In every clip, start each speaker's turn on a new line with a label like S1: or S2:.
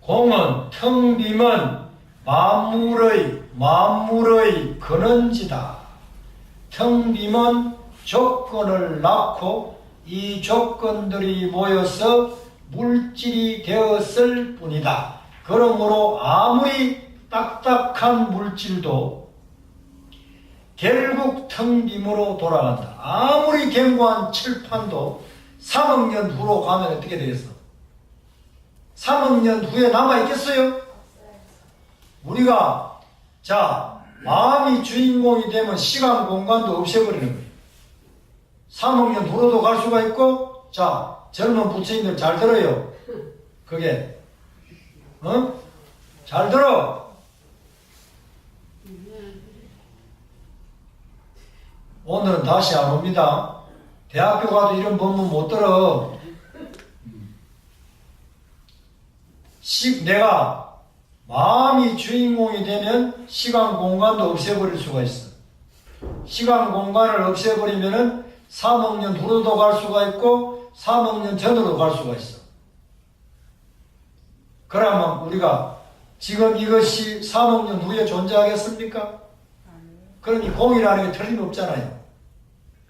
S1: 공은 텅 비면 만물의 만물의 근원지다. 텅 비면 조건을 낳고 이 조건들이 모여서 물질이 되었을 뿐이다. 그러므로 아무리 딱딱한 물질도 결국 텅 빔으로 돌아간다. 아무리 견고한 칠판도 3억 년 후로 가면 어떻게 되겠어? 3억 년 후에 남아있겠어요? 우리가, 자, 마음이 주인공이 되면 시간, 공간도 없애버리는 거예요. 3억 년 후로도 갈 수가 있고, 자, 젊은 부처님들 잘 들어요. 그게, 어? 잘 들어. 오늘은 다시 안 옵니다. 대학교 가도 이런 법문 못 들어. 시, 내가 마음이 주인공이 되면 시간 공간도 없애버릴 수가 있어. 시간 공간을 없애버리면은 3억 년 후로도 갈 수가 있고 3억 년 전으로 갈 수가 있어. 그러면 우리가 지금 이것이 3억 년 후에 존재하겠습니까? 그러니 공이라는 게 틀림없잖아요.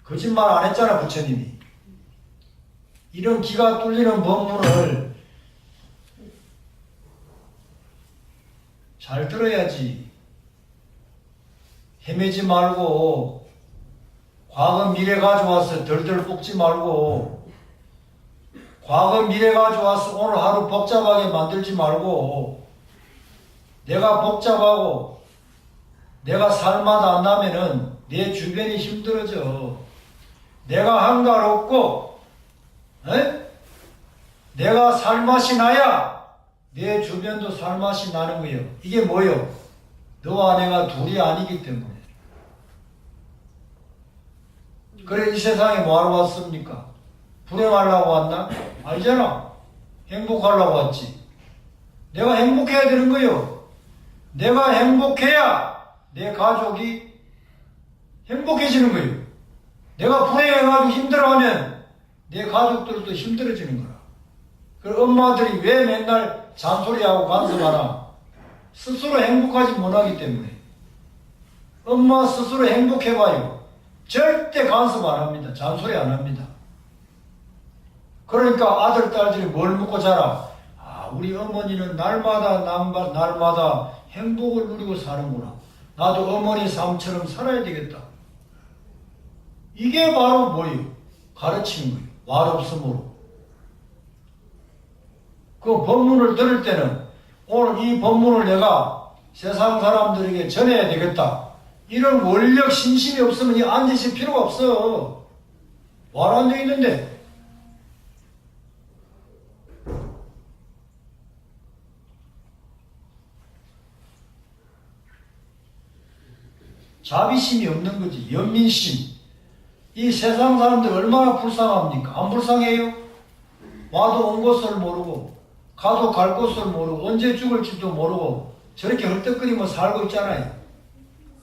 S1: 거짓말 안 했잖아, 부처님이. 이런 기가 뚫리는 법문을 잘 들어야지. 헤매지 말고, 과거 미래 가져와서 덜덜 볶지 말고, 과거 미래 가져와서 오늘 하루 복잡하게 만들지 말고, 내가 복잡하고, 내가 살마다 안 나면은 내 주변이 힘들어져. 내가 한가롭고, 에? 내가 살맛이 나야 내 주변도 살맛이 나는 거예요. 이게 뭐예요? 너와 내가 둘이 아니기 때문에. 그래, 이 세상에 뭐하러 왔습니까? 불행하려고 왔나? 아니잖아. 행복하려고 왔지. 내가 행복해야 되는 거예요. 내가 행복해야 내 가족이 행복해지는 거예요. 내가 불행해가지고 힘들어하면 내 가족들도 힘들어지는 거라. 그 엄마들이 왜 맨날 잔소리하고 간섭하나? 스스로 행복하지 못하기 때문에. 엄마 스스로 행복해봐요. 절대 간섭 안 합니다. 잔소리 안 합니다. 그러니까 아들, 딸들이 뭘 먹고 자라? 아, 우리 어머니는 날마다, 날마- 날마다 행복을 누리고 사는구나. 나도 어머니 삶처럼 살아야 되겠다. 이게 바로 뭐예요? 가르치는 거예요. 말 없음으로. 그 법문을 들을 때는 오늘 이 법문을 내가 세상 사람들에게 전해야 되겠다. 이런 원력 신심이 없으면 이 앉으실 필요가 없어. 말안돼 있는데. 자비심이 없는 거지. 연민심. 이 세상 사람들 얼마나 불쌍합니까? 안 불쌍해요? 와도 온 곳을 모르고, 가도 갈 곳을 모르고, 언제 죽을지도 모르고, 저렇게 헐떡거리며 살고 있잖아요.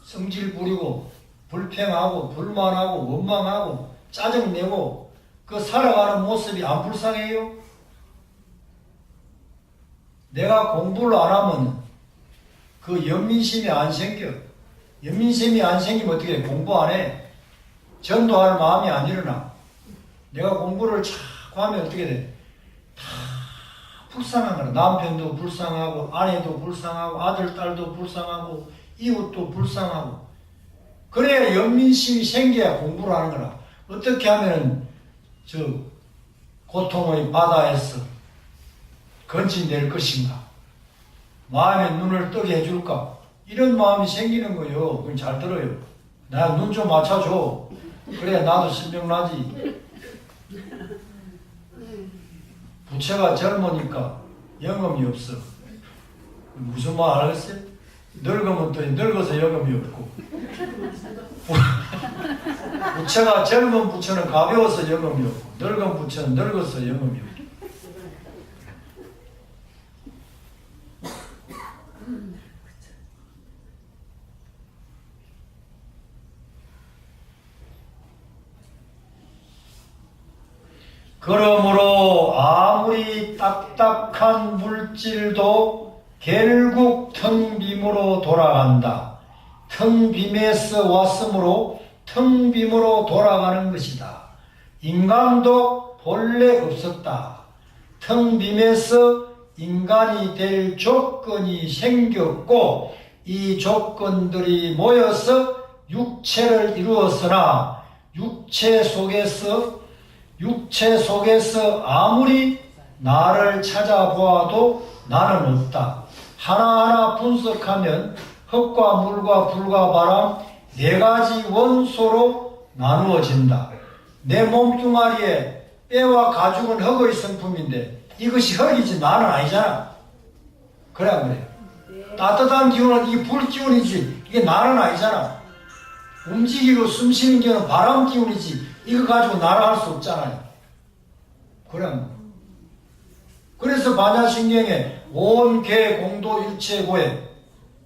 S1: 성질 부리고, 불평하고, 불만하고, 원망하고, 짜증내고, 그 살아가는 모습이 안 불쌍해요? 내가 공부를 안 하면 그 연민심이 안 생겨. 연민심이 안 생기면 어떻게 해? 공부 안 해? 전도할 마음이 안 일어나. 내가 공부를 자꾸 하면 어떻게 돼? 다 불쌍한 거야. 남편도 불쌍하고, 아내도 불쌍하고, 아들, 딸도 불쌍하고, 이웃도 불쌍하고. 그래야 연민심이 생겨야 공부를 하는 거라. 어떻게 하면 저 고통의 바다에서 건진될 것인가? 마음의 눈을 뜨게 해줄까? 이런 마음이 생기는 거요. 그럼 잘 들어요. 나 눈 좀 맞춰줘. 그래야 나도 신명나지. 부채가 젊으니까 영험이 없어. 무슨 말 알겠어요? 늙으면 또 늙어서 영험이 없고. 부채가 젊은 부채는 가벼워서 영험이 없고, 늙은 부채는 늙어서 영험이 없고. 그러므로 딱 딱딱한 물질도 결국 텅 빔으로 돌아간다. 텅 빔에서 왔으므로 텅 빔으로 돌아가는 것이다. 인간도 본래 없었다. 텅 빔에서 인간이 될 조건이 생겼고 이 조건들이 모여서 육체를 이루었으나 육체 속에서 육체 속에서 아무리 나를 찾아보아도 나는 없다. 하나하나 분석하면 흙과 물과 불과 바람 네 가지 원소로 나누어진다. 내 몸뚱아리에 뼈와 가죽은 흙의 성품인데 이것이 흙이지 나는 아니잖아. 그래 안 그래? 따뜻한 기운은 이 불 기운이지 이게 나는 아니잖아. 움직이고 숨 쉬는 기운은 바람 기운이지 이거 가지고 나를 할 수 없잖아요. 그래 안 그래? 그래서 반야신경에 온 개 공도 일체고에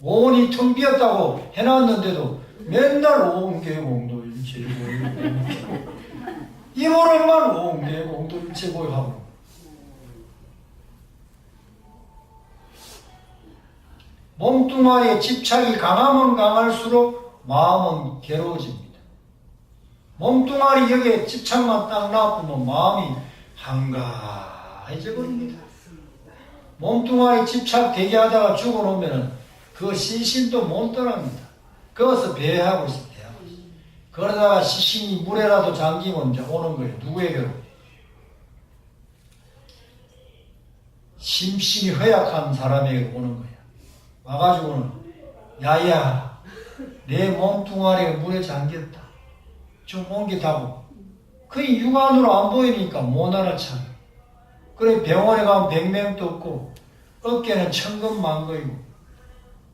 S1: 온이 텅 비었다고 해놨는데도 맨날 온 개 공도 일체고에 이거를만 온 개 공도 일체고에 하고 몸뚱아리에 집착이 강하면 강할수록 마음은 괴로워집니다. 몸뚱아리 여기에 집착만 딱 놔두면 마음이 한가 해져 버립니다. 몸뚱아리 집착 되게 하다가 죽어놓으면 그 신신도 못 떠납니다. 거기서 배회하고 있어, 배회하고. 그러다가 시신이 물에라도 잠기면 이제 오는 거예요. 누구에게로? 심신이 허약한 사람에게 오는 거야. 와가지고는, 야야, 내 몸뚱아리가 물에 잠겼다. 좀 옮기다고. 그 육안으로 안 보이니까 못 알아차려. 그래 병원에 가면 백명도 없고 어깨는 천근만근이고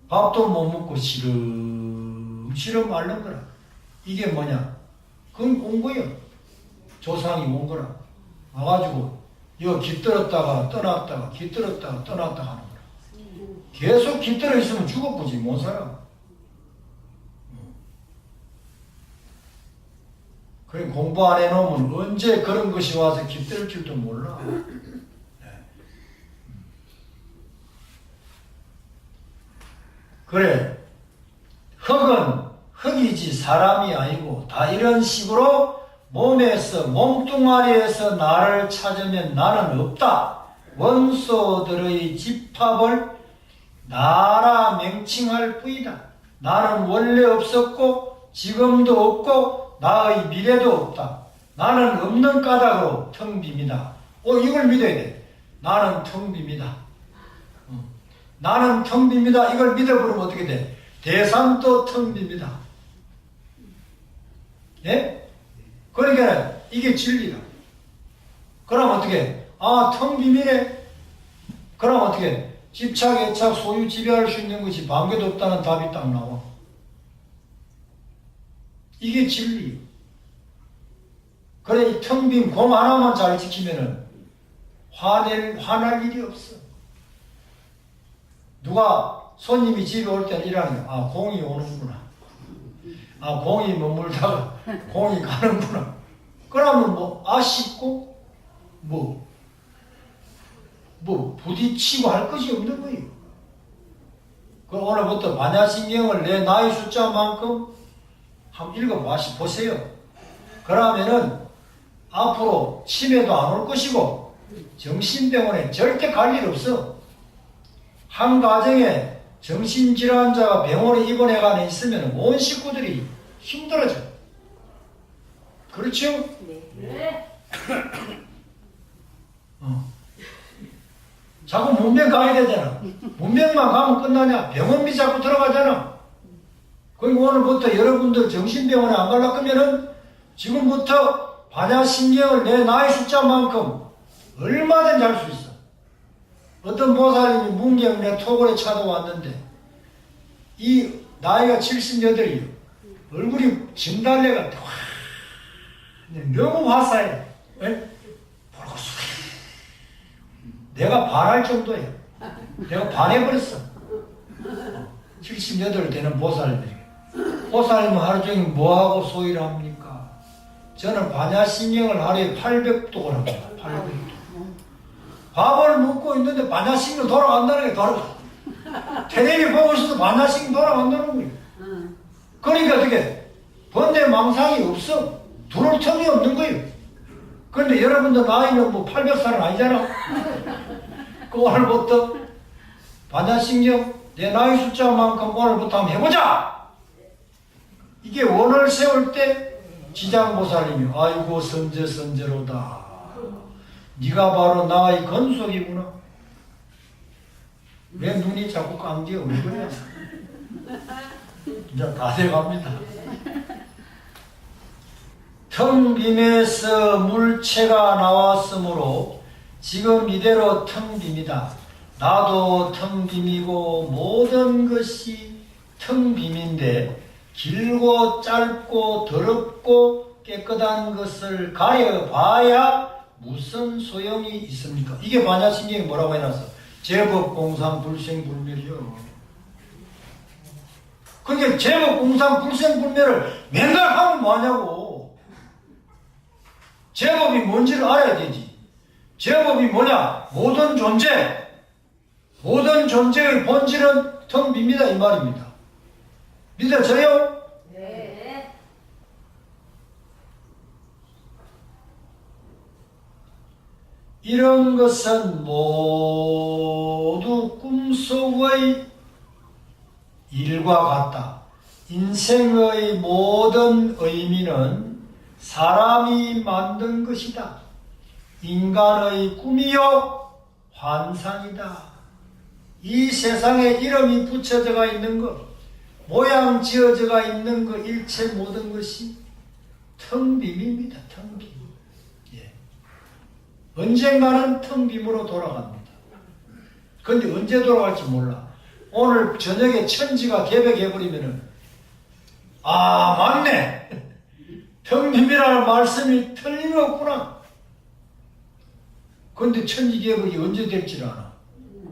S1: 밥도 못 먹고 시름시름 앓는 거라. 이게 뭐냐? 그건 온 거예요. 조상이 온 거라. 와가지고 이거 깃들었다가 떠났다가 깃들었다가 떠났다가 하는 거라. 계속 깃들어 있으면 죽어보지 못 살아. 그래 공부 안 해놓으면 언제 그런 것이 와서 깃들 줄도 몰라. 그래 흙은 흙이지 사람이 아니고 다 이런 식으로 몸에서 몸뚱아리에서 나를 찾으면 나는 없다. 원소들의 집합을 나라 명칭할 뿐이다. 나는 원래 없었고 지금도 없고 나의 미래도 없다. 나는 없는 까닭으로 텅 빕니다. 어, 이걸 믿어야 돼. 나는 텅 빕니다. 어. 나는 텅 빕니다. 이걸 믿어버리면 어떻게 돼? 대상도 텅 빕니다. 예? 그러니까 이게 진리다. 그럼 어떻게? 아, 텅 비밀에? 그럼 어떻게? 집착, 애착, 소유, 지배할 수 있는 것이 반개도 없다는 답이 딱 나와. 이게 진리. 그래, 이 텅 빈 공 하나만 잘 지키면은 화낼, 화날 일이 없어. 누가 손님이 집에 올 때는 거야. 아, 공이 오는구나. 아, 공이 머물다가 공이 가는구나. 그러면 뭐, 아쉽고, 뭐, 뭐, 부딪히고 할 것이 없는 거예요. 그 오늘부터 반야신경을 내 나이 숫자만큼 한번 읽어보세요. 그러면은 앞으로 치매도 안 올 것이고 정신병원에 절대 갈 일 없어. 한 가정에 정신질환자가 병원에 입원해가 있으면 온 식구들이 힘들어져. 그렇죠?
S2: 네.
S1: 어. 자꾸 문병 가야 되잖아. 문병만 가면 끝나냐? 병원비 자꾸 들어가잖아. 그리고 오늘부터 여러분들 정신병원에 안 가려 거면은 지금부터 반야신경을 내 나이 숫자만큼 얼마든지 할 수 있어. 어떤 보살님이 문경 내 토굴에 찾아왔는데 이 나이가 78이에요. 얼굴이 진달래가 와 너무 화사해. 예? 내가 반할 정도야. 내가 반해버렸어. 78 되는 보살들이. 보살님은 하루 종일 뭐하고 소일을 합니까? 저는 반야신경을 하루에 800독을 합니다. 800독. 밥을 먹고 있는데 반야식으로 돌아간다는 게 돌아가. 텔레비 보고 있어도 반야식 돌아간다는 거예요.
S2: 응.
S1: 그러니까 어떻게 번뇌 망상이 없어. 들어올 틈이 없는 거예요. 그런데 여러분들 나이는 뭐 800살은 아니잖아. 그 오늘부터 반야신경 내 나이 숫자만큼 오늘부터 한번 해보자. 이게 원을 세울 때 지장보살님이 아이고 선제 선제로다. 네가 바로 나의 건속이구나. 왜 눈이 자꾸? 왜 그래? 이제 다 돼갑니다. 텅 빔에서 물체가 나왔으므로 지금 이대로 텅 빔이다. 나도 텅 빔이고 모든 것이 텅 빔인데 길고 짧고 더럽고 깨끗한 것을 가려봐야 무슨 소용이 있습니까? 이게 반야신경이 뭐라고 해놨어? 제법 공상 불생 불멸이요. 그게 제법 공상 불생 불멸을 맨날 하면 뭐하냐고. 제법이 뭔지를 알아야 되지. 제법이 뭐냐? 모든 존재. 모든 존재의 본질은 텅 빕니다. 이 말입니다. 믿어져요?
S2: 네.
S1: 이런 것은 모두 꿈속의 일과 같다. 인생의 모든 의미는 사람이 만든 것이다. 인간의 꿈이요, 환상이다. 이 세상에 이름이 붙여져가 있는 것, 모양 지어져가 있는 것, 일체 모든 것이 텅 빔입니다. 텅 빔. 예. 언젠가는 텅 빔으로 돌아갑니다. 근데 언제 돌아갈지 몰라. 오늘 저녁에 천지가 개백해버리면은, 아, 맞네! 텅 빔이라는 말씀이 틀림없구나. 근데 천지 개백이 언제 될지 알아.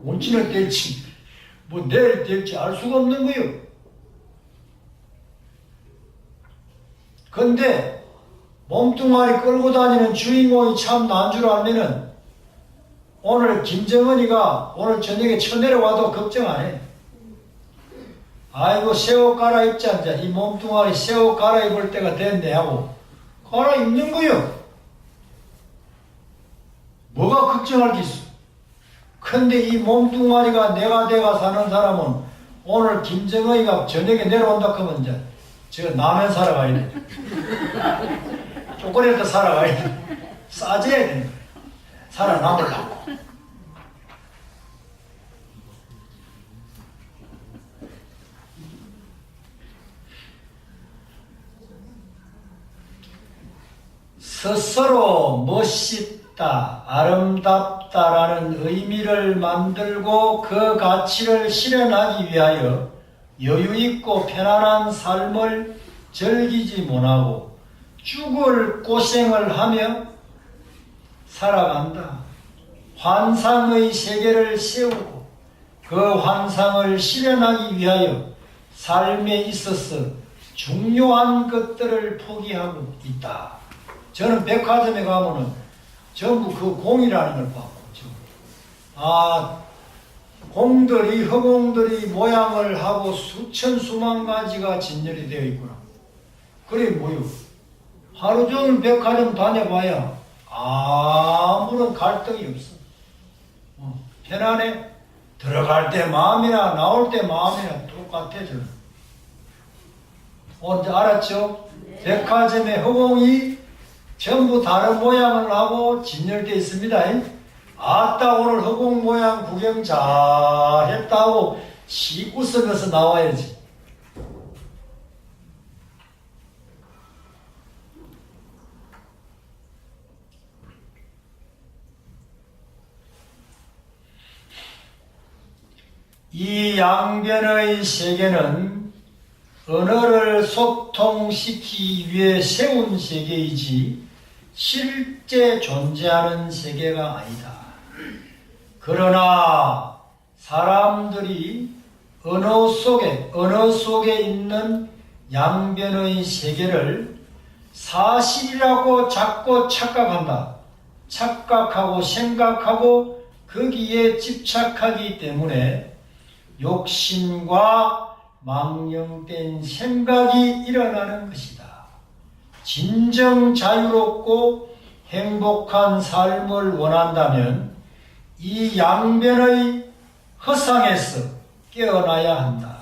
S1: 온지는 될지, 뭐 내일 될지 알 수가 없는 거요. 근데 몸뚱아리 끌고 다니는 주인공이 참 난 줄 알면은 오늘 김정은이가 오늘 저녁에 쳐내려와도 걱정 안 해. 아이고 새 옷 갈아입자 이제 이 몸뚱아리 새 옷 갈아입을 때가 됐네 하고 갈아입는 거요. 뭐가 걱정할 게 있어? 근데 이 몸뚱아리가 내가 돼가 사는 사람은 오늘 김정은이가 저녁에 내려온다 하면 이제 저 라면 사러 가야 돼. 초콜릿도 사러 가야 돼. 싸져야 거야. 살아남으려고. 스스로 멋있다, 아름답다라는 의미를 만들고 그 가치를 실현하기 위하여 여유있고 편안한 삶을 즐기지 못하고 죽을 고생을 하며 살아간다. 환상의 세계를 세우고 그 환상을 실현하기 위하여 삶에 있어서 중요한 것들을 포기하고 있다. 저는 백화점에 가면은 전부 그 공이라는 걸 봤고. 아, 공들이, 허공들이 모양을 하고 수천 수만 가지가 진열이 되어 있구나. 그래, 뭐요? 하루 종일 백화점 다녀봐야 아무런 갈등이 없어. 어, 편안해. 들어갈 때 마음이나 나올 때 마음이나 똑같아, 저는. 언제 알았죠? 백화점의 허공이 전부 다른 모양을 하고 진열되어 있습니다. 아따 오늘 허공 모양 구경 잘 했다고 시 웃으면서 나와야지. 이 양변의 세계는 언어를 소통시키기 위해 세운 세계이지 실제 존재하는 세계가 아니다. 그러나 사람들이 언어 속에 언어 속에 있는 양변의 세계를 사실이라고 자꾸 착각한다. 착각하고 생각하고 거기에 집착하기 때문에 욕심과 망령된 생각이 일어나는 것이다. 진정 자유롭고 행복한 삶을 원한다면 이 양변의 허상에서 깨어나야 한다.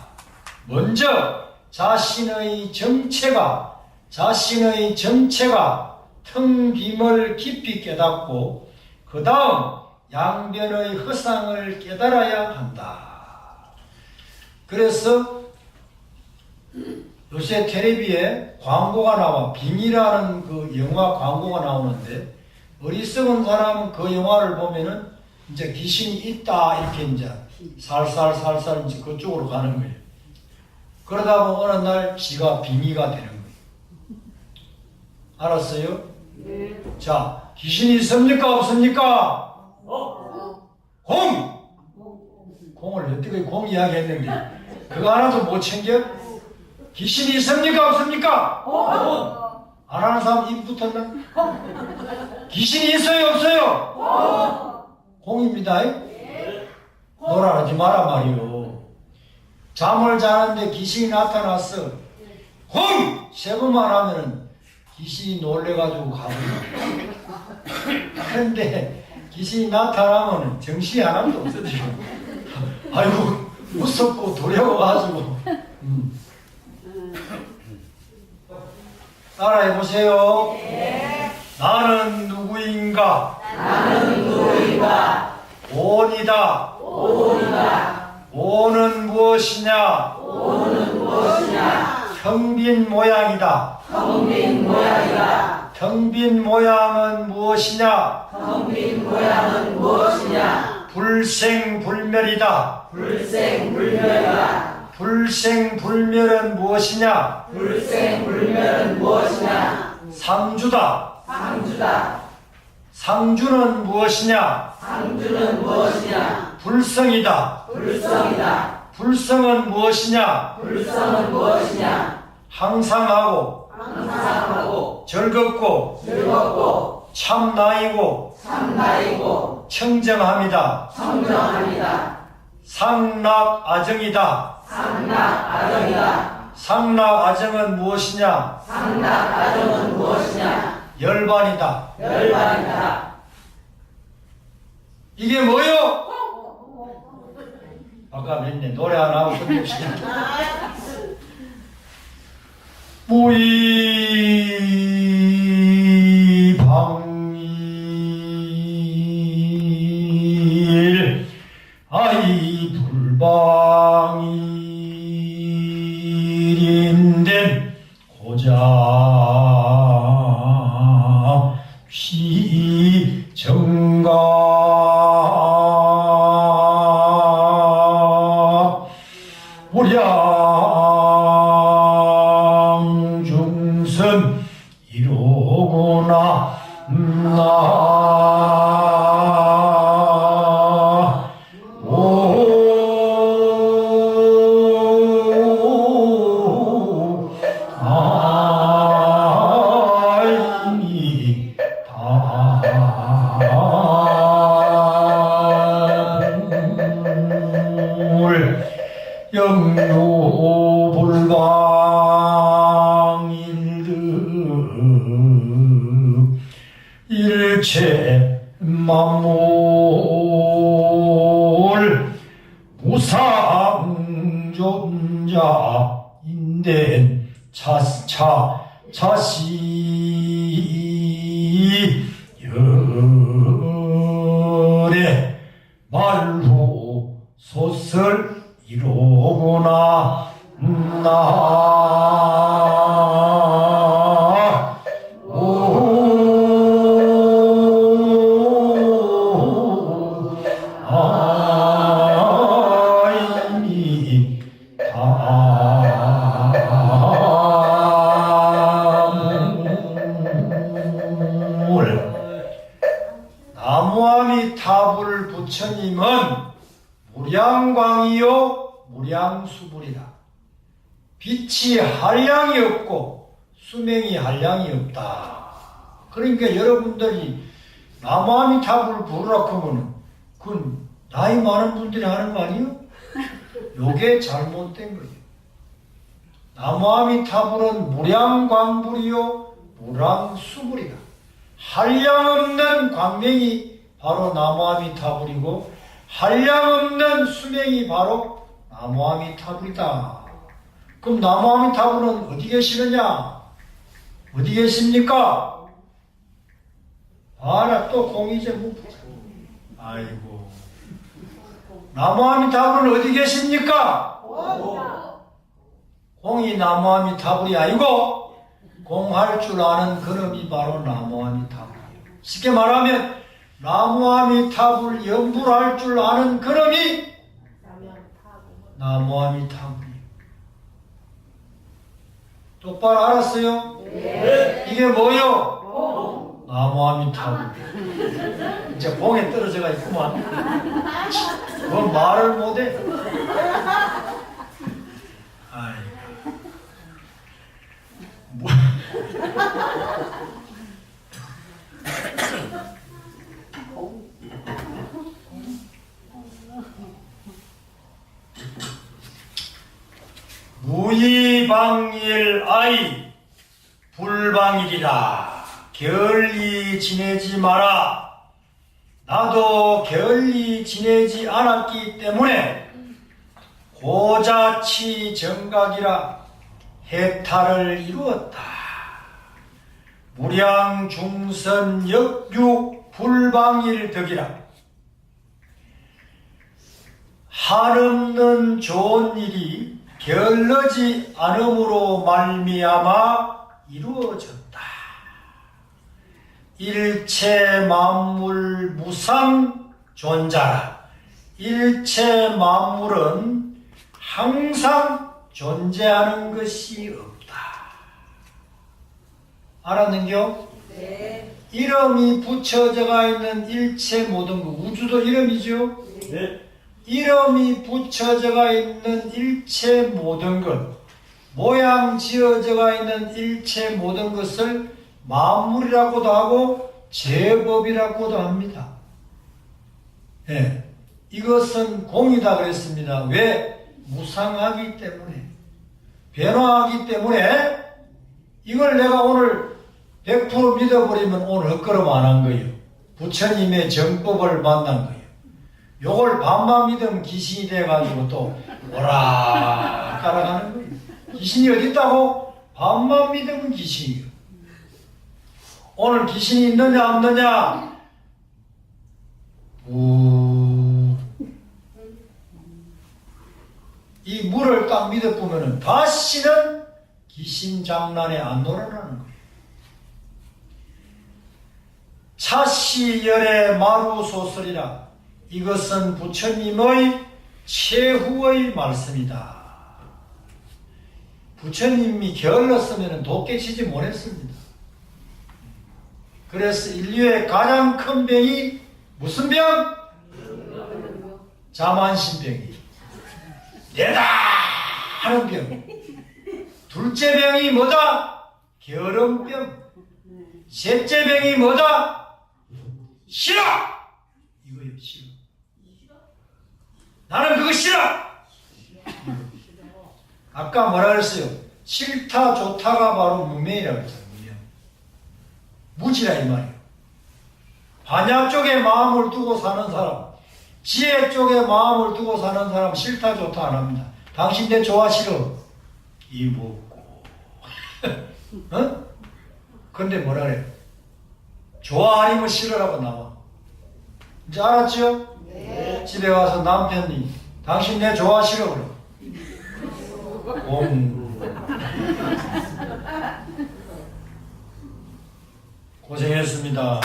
S1: 먼저 자신의 정체가 자신의 정체가 텅김을 깊이 깨닫고 그 다음 양변의 허상을 깨달아야 한다. 그래서 요새 텔레비에 광고가 나와 빙이라는 그 영화 광고가 나오는데 어리석은 사람은 그 영화를 보면은 이제 귀신이 있다 이렇게 이제 살살살살 이제 그쪽으로 가는 거예요. 그러다 보면 어느 날 지가 빙의가 되는 거예요. 알았어요?
S2: 네.
S1: 자, 귀신이 있습니까 없습니까? 공! 공을 어떻게 공 이야기 했는데 그거 하나도 못 챙겨? 귀신이 있습니까 없습니까? 안 하는 사람 입 붙었나? 귀신이 있어요 없어요? 공입니다. 놀아하지 마라 말이요. 잠을 자는데 귀신이 나타났어. 공! 세 번만 하면은 귀신이 놀래가지고 가버려. 그런데 귀신이 나타나면 정신이 하나도 없어지고. 아이고, 무섭고 두려워가지고. 음. 따라해 보세요. 나는 누구인가?
S2: 나는 누구인가?
S1: 온이다.
S2: 오리가
S1: 온은 무엇이냐?
S2: 오는 무엇이냐?
S1: 텅빈 모양이다.
S2: 텅빈 모양이다.
S1: 텅빈 모양은 무엇이냐?
S2: 텅빈 모양은 무엇이냐?
S1: 불생불멸이다.
S2: 불생불멸이다.
S1: 불생불멸은 무엇이냐?
S2: 불생불멸은 무엇이냐?
S1: 상주다.
S2: 상주다.
S1: 상주는 무엇이냐?
S2: 상주는 무엇이냐?
S1: 불성이다.
S2: 불성이다.
S1: 불성은 무엇이냐?
S2: 불성은 무엇이냐?
S1: 항상하고
S2: 항상하고
S1: 즐겁고
S2: 즐겁고
S1: 참나이고
S2: 참나이고
S1: 청정합니다.
S2: 청정합니다.
S1: 상락아정이다.
S2: 상락 아정이다.
S1: 상락아정은 무엇이냐?
S2: 상락 아정은 무엇이냐?
S1: 열반이다.
S2: 열반이다.
S1: 이게 뭐요? 아까 냈네. 노래 하나 하고 끝냅시다. 무이 불 무상존자인된 차차 자시 열의 말후 소설 이로구나 나 무량수불이다. 빛이 한량이 없고 수명이 한량이 없다. 그러니까 여러분들이 나무아미 타불 부르라 하면 그건 나이 많은 분들이 하는 거 아니에요? 요게 잘못된 거예요. 나무아미타불은 무량광불이요 무량수불이다. 한량없는 광명이 바로 나무아미타불이고 한량없는 수명이 바로 나무아미타불 이다. 그럼 나무아미타불은 어디 계시느냐? 어디 계십니까? 아라 또 공이제 못 보자. 아이고. 나무아미타불은 어디 계십니까? 공이 나무아미타불이 아니고 공할 줄 아는 그놈이 바로 나무아미타불이에요. 쉽게 말하면 나무아미타불 연불할 줄 아는 그놈이 나무아미타불이에요. 똑바로 알았어요? 이게 뭐요? 나무아미타불. 이제 공에 떨어져가 있구만. 뭐 말을 못해. 아이고. 뭐. 무이방일 아이 불방일이라 결리 지내지 마라. 나도 결리 지내지 않았기 때문에 고자치 정각이라 해탈을 이루었다. 무량 중선 역육 불방일 덕이라. 한없는 좋은 일이 결러지 않음으로 말미암아 이루어졌다. 일체 만물 무상 존자라. 일체 만물은 항상 존재하는 것이 없다. 알았는겨?
S2: 네.
S1: 이름이 붙여져가 있는 일체 모든 것, 우주도 이름이죠?
S3: 네.
S1: 이름이 붙여져가 있는 일체 모든 것, 모양 지어져가 있는 일체 모든 것을 만물이라고도 하고 제법이라고도 합니다. 예. 이것은 공이다 그랬습니다. 왜? 무상하기 때문에. 변화하기 때문에 이걸 내가 오늘 100% 믿어버리면 오늘 헛걸음 안 한 거예요. 부처님의 정법을 만난 거예요. 요걸 반만 믿으면 귀신이 돼가지고 또 오라 따라가는 거예요. 귀신이 어디 있다고? 반만 믿으면 귀신이요. 오늘 귀신이 있느냐 없느냐? 우. 이 물을 딱 믿어보면은 다시는 귀신 장난에 안 놀아나는 거예요. 차시열의 마루 소설이라 이것은 부처님의 최후의 말씀이다. 부처님이 게을렀으면 도깨치지 못했습니다. 그래서 인류의 가장 큰 병이 무슨 병? 자만신병이. 내다! 하는 병. 둘째 병이 뭐다? 게으름병. 셋째 병이 뭐다? 싫어! 이거요, 싫어. 나는 그거 싫어! 아까 뭐라 그랬어요? 싫다, 좋다가 바로 무명이라고 했잖아요, 무명. 무지라 이 말이에요. 반야 쪽에 마음을 두고 사는 사람, 지혜 쪽에 마음을 두고 사는 사람 싫다, 좋다 안 합니다. 당신 내 좋아, 싫어. 이 뭐고. 어? 근데 뭐라 그래? 좋아 아니면 싫어라고 나와. 이제 알았죠?
S2: 네.
S1: 집에 와서 남편이 당신 내 좋아 싫어 그래. 공. 고생했습니다.